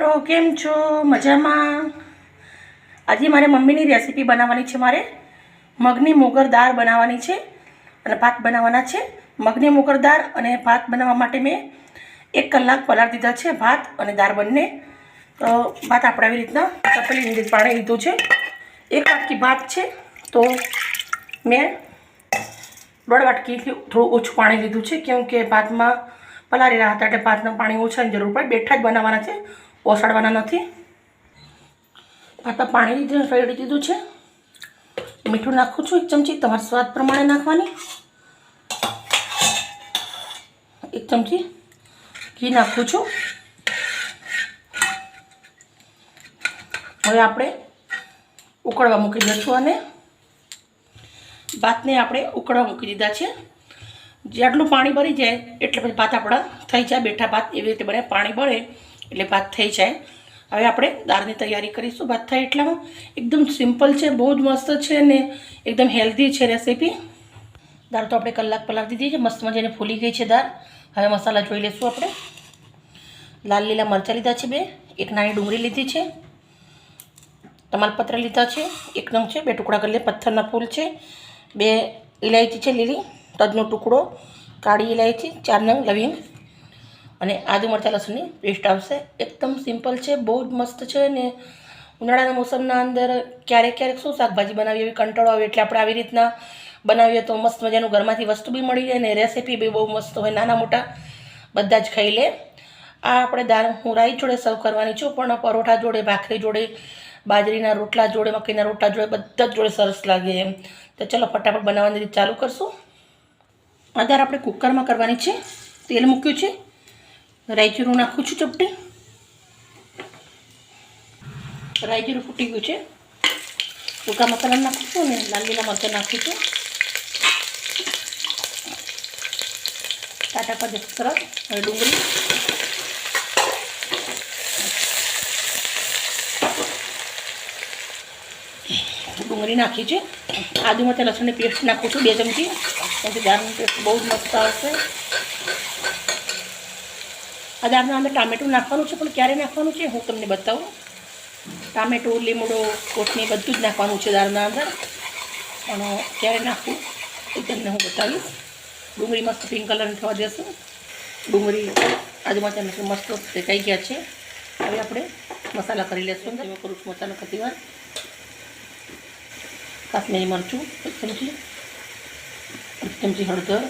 મિત્રો, કેમ છો? મજામાં? આજે મારે મમ્મીની રેસીપી બનાવવાની છે મારે. મગની મોગર દાળ બનાવવાની છે અને ભાત બનાવવાના છે. મગની મોગર દાળ અને ભાત બનાવવા માટે મેં એક કલાક પલાળ દીધા છે, ભાત અને દાળ બંને. તો ભાત આપણે આવી રીતના તપેલી લીધી પાણી લીધું છે. એક વાટકી ભાત છે, તો મેં દોઢ વાટકીથી થોડું ઓછું પાણી લીધું છે, કેમ કે ભાતમાં પલાળી રહ્યા હતા એટલે ભાતનું પાણી ઓછાની જરૂર પડે. બેઠા જ બનાવવાના છે. ઓસાડવાના નથી. ભાતમાં પાણી લીધું રેડી દીધું છે. મીઠું નાખું છું એક ચમચી, તમારા સ્વાદ પ્રમાણે નાખવાની. એક ચમચી ઘી નાખું છું. હવે આપણે ઉકળવા મૂકી દઈશું અને ભાતને આપણે ઉકળવા મૂકી દીધા છે. જેટલું પાણી ભરી જાય, એટલે પછી ભાત આપણા થઈ જાય. બેઠા ભાત એવી રીતે બને, પાણી ભરે. એટલે ભાત થઈ જાય. હવે આપણે દાળની તૈયારી કરીશું. ભાત થાય એટલામાં એકદમ સિમ્પલ છે, બહુ જ મસ્ત છે ને એકદમ હેલ્ધી છે રેસીપી. દાળ તો આપણે કલાક પલાળી દીધી છે મસ્ત મજાને ફૂલી ગઈ છે દાળ. હવે મસાલા જોઈ લઈશું આપણે. લાલ લીલા મરચાં લીધા છે બે. એક નાની ડુંગળી લીધી છે. તમાલપત્ર લીધા છે, એક નંગ છે, બે ટુકડા કરી પથ્થરના ફૂલ છે, બે ઇલાયચી છે લીલી, તજનો ટુકડો, કાળી ઇલાયચી ચાર નંગ લવિંગ. અને આદુ મરચાં લસણની પેસ્ટ આવશે. એકદમ સિમ્પલ છે, બહુ જ મસ્ત છે ને ઉનાળાના મોસમના અંદર ક્યારેક ક્યારેક શું શાકભાજી બનાવીએ એવી કંટાળો આવે એટલે આપણે આવી રીતના બનાવીએ તો મસ્ત મજાનું ઘરમાંથી વસ્તુ બી મળી જાય ને રેસીપી બી બહુ મસ્ત હોય, નાના મોટા બધા જ ખાઈ લે. આ આપણે દાળ હું રાઈ જોડે સર્વ કરવાની છું, પણ પરોઠા જોડે, ભાખરી જોડે, બાજરીના રોટલા જોડે, મકઈના રોટલા જોડે બધા જ જોડે સરસ લાગે એમ. તો ચલો ફટાફટ બનાવવાની ચાલુ કરશું. દાળ આપણે કુકરમાં કરવાની છે. તેલ મૂક્યું છે. રાઈ જીરું નાખું છું ચપટી રાઈ જીરું ફૂટી ગયું છે સૂકા મસાલા નાખું છું ને લાલ લીલા મરચાં નાખું છું ટાટા પર જશે સરસ હવે ડુંગળી ડુંગળી નાખી છે આદુ મરચાં લસણની પેસ્ટ નાખું છું બે ચમચી ત્યાંથી દાળની પેસ્ટ બહુ જ મસ્ત આવશે આ દાળના અંદર ટામેટું નાખવાનું છે, પણ ક્યારે નાખવાનું છે? હું તમને બતાવું. ટામેટું, લીમડો કોથમી બધું જ નાખવાનું છે દાળના અંદર. પણ ક્યારે નાખવું એ તમને હું બતાવીશ. ડુંગળી મસ્ત પિંક કલરની થવા દેશું. ડુંગળી આજુબાજુ મસ્ત શેકાઈ ગયા છે. હવે આપણે મસાલા કરી લેશું. અંદર કરું છું મસાલો કરતી વાર. કાશ્મીરી મરચું, એક ચમચી. એક ચમચી હળદર.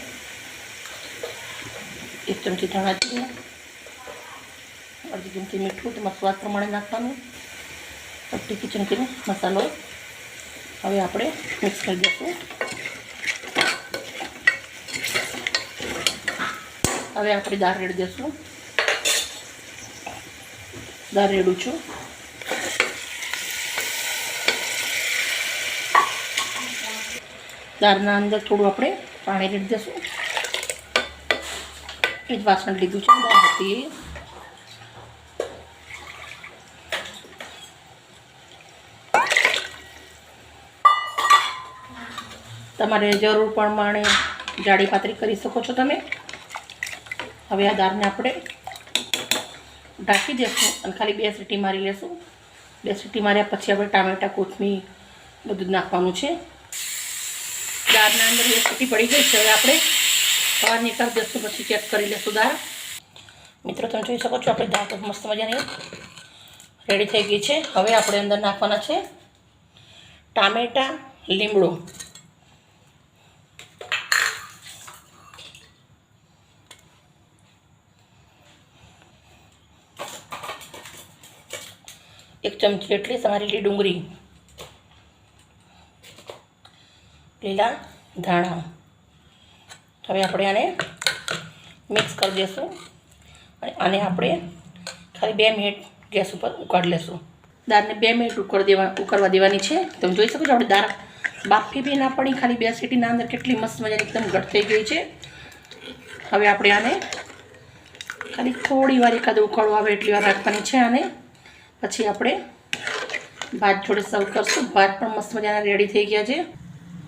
એક ચમચી ધાણા જીરું. અડધી ચમચી મીઠું તેમાં સ્વાદ પ્રમાણે નાખવાનું. અડધી ચમચીનો મસાલો. હવે આપણે મિક્સ કરી દઈશું. હવે આપણે દાળ રેડી દઈશું. દાળ રેડું છું. દાળના અંદર થોડું આપણે પાણી રેડી દઈશું. એ જ વાસણ લીધું છે. દાળ હતી. તમારે જરૂર પ્રમાણે જાડી પાતળી કરી શકો છો તમે. હવે આ દાળને આપણે ઢાંકી દઈશું અને ખાલી બે સીટી મારી લેશું. બે સીટી માર્યા પછી આપણે ટામેટા, કોથમીર બધું નાખવાનું છે. દાળના અંદર બે સીટી પડી ગઈ છે. હવે આપણે બહાર નીકળી દઈશું પછી ચેક કરી લઈશું દાળ. મિત્રો, તમે જોઈ શકો છો આપણે દાળ મસ્ત મજાની રેડી થઈ ગઈ છે. હવે આપણે અંદર નાખવાના છે ટામેટા, લીમડો. ચમચી એટલી સમારેલી ડુંગળી. લીલા ધાણા. હવે આપણે આને મિક્સ કરી દઈશું અને આને આપણે ખાલી બે મિનિટ ગેસ ઉપર ઉકાળી લેશું. દાળને બે મિનિટ ઉકળ દેવા, ઉકળવા દેવાની છે. તમે જોઈ શકો છો આપણે દાળ બાફી બી ના પડી. ખાલી બે સીટીના અંદર કેટલી મસ્ત મજાની એકદમ ઘટ થઈ ગઈ છે. હવે આપણે આને ખાલી થોડી વાર એકાદ ઉકળો આવે એટલી વાર રાખવાની છે આને. પછી આપણે ભાત જોડે સર્વ કરશું. ભાત પણ મસ્ત મજાના રેડી થઈ ગયા છે.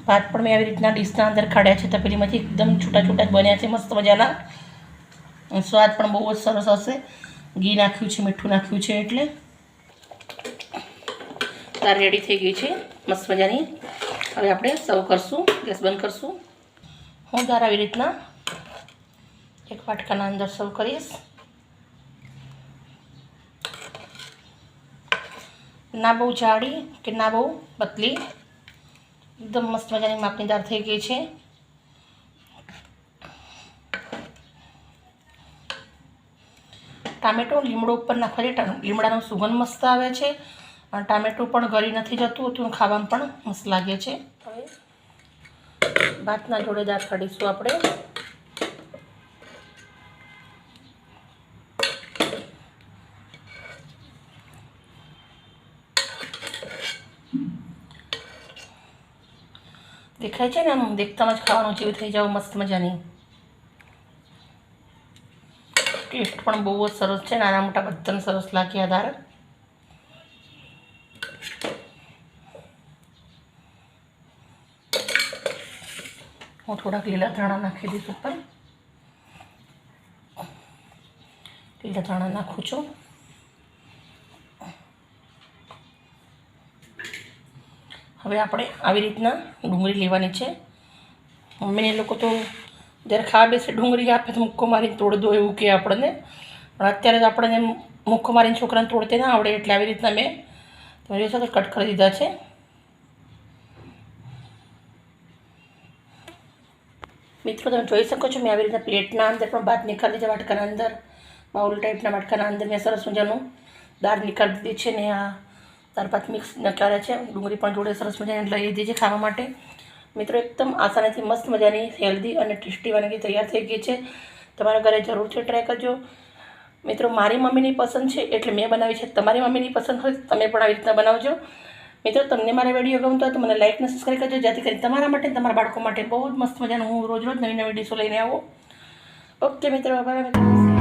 ભાત પણ મેં આવી રીતના ડીશના અંદર કાઢ્યા છે. તપેલીમાંથી એકદમ છૂટા છૂટા બન્યા છે. મસ્ત મજાના. સ્વાદ પણ બહુ જ સરસ હશે. ઘી નાખ્યું છે, મીઠું નાખ્યું છે એટલે. તાર રેડી થઈ ગઈ છે. મસ્ત મજાની. હવે આપણે સર્વ કરશું. ગેસ બંધ કરશું. હું તાર આવી રીતના એક વાટકાના અંદર સર્વ કરીશ. ના બહુ જાડી કે ના બહુ પતલી. એકદમ મસ્ત મજાની માપની દાળ થઈ ગઈ છે. ટામેટો લીમડો ઉપર નાખવાથી લીમડાનો સુગંધ મસ્ત આવે છે. અને ટામેટું પણ ગળી નથી જતું તો ખાવામાં પણ મસ્ત લાગે છે. હવે? ભાતના જોડે દાળ કાઢીશું આપણે. દેખાય છે ને આમ દેખતામાં જ ખાવાનું જેવું થઈ જાવ, મસ્ત મજાની. ટેસ્ટ પણ બહુ જ સરસ છે, નાના મોટા બધાને સરસ લાગે આધાર હું થોડાક લીલા ધાણા નાખી દઈશ ઉપર. લીલા ધાણા નાખું છું. હવે આપણે આવી રીતના ડુંગળી લેવાની છે. મમ્મીને લોકો તો જ્યારે ખા બેસે ડુંગળી આપે તો મુક્કો મારીને તોડ દો એવું કહે આપણને. પણ અત્યારે તો આપણને મુક્કો મારીને છોકરાને તોડતે ના આવડે એટલે આવી રીતના મેં તમે જોશો તો કટ કરી દીધા છે. મિત્રો, તમે જોઈ શકો છો મેં આવી રીતના પ્લેટના અંદર પણ ભાત નીકાળી દીધા વાટકાના અંદર. બાઉલ ટાઈપના વાટકાના અંદર મેં સરસ મજાનું દાળ નીકાળી દીધી છે ને આ ભાત મિક્સ નકાળ્યા છે. ડુંગળી પણ જોડે સરસ મજાની લઈ લીધી છે ખાવા માટે. મિત્રો, એકદમ આસાનીથી મસ્ત મજાની હેલ્ધી અને ટેસ્ટી વાનગી તૈયાર થઈ ગઈ છે. તમારા ઘરે જરૂરથી ટ્રાય કરજો. મિત્રો, મારી મમ્મીની પસંદ છે એટલે મેં બનાવી છે. તમારી મમ્મીની પસંદ હોય તમે પણ આવી રીતના બનાવજો. મિત્રો, તમને મારા વીડિયો ગમતો હોય તો મને લાઈક અને સબસ્ક્રાઈબ કરજો. જેથી કરી તમારા માટે તમારા બાળકો માટે બહુ જ મસ્ત મજાનું હું રોજ રોજ નવી નવી ડીશો લઈને આવું. ઓકે મિત્રો બરાબર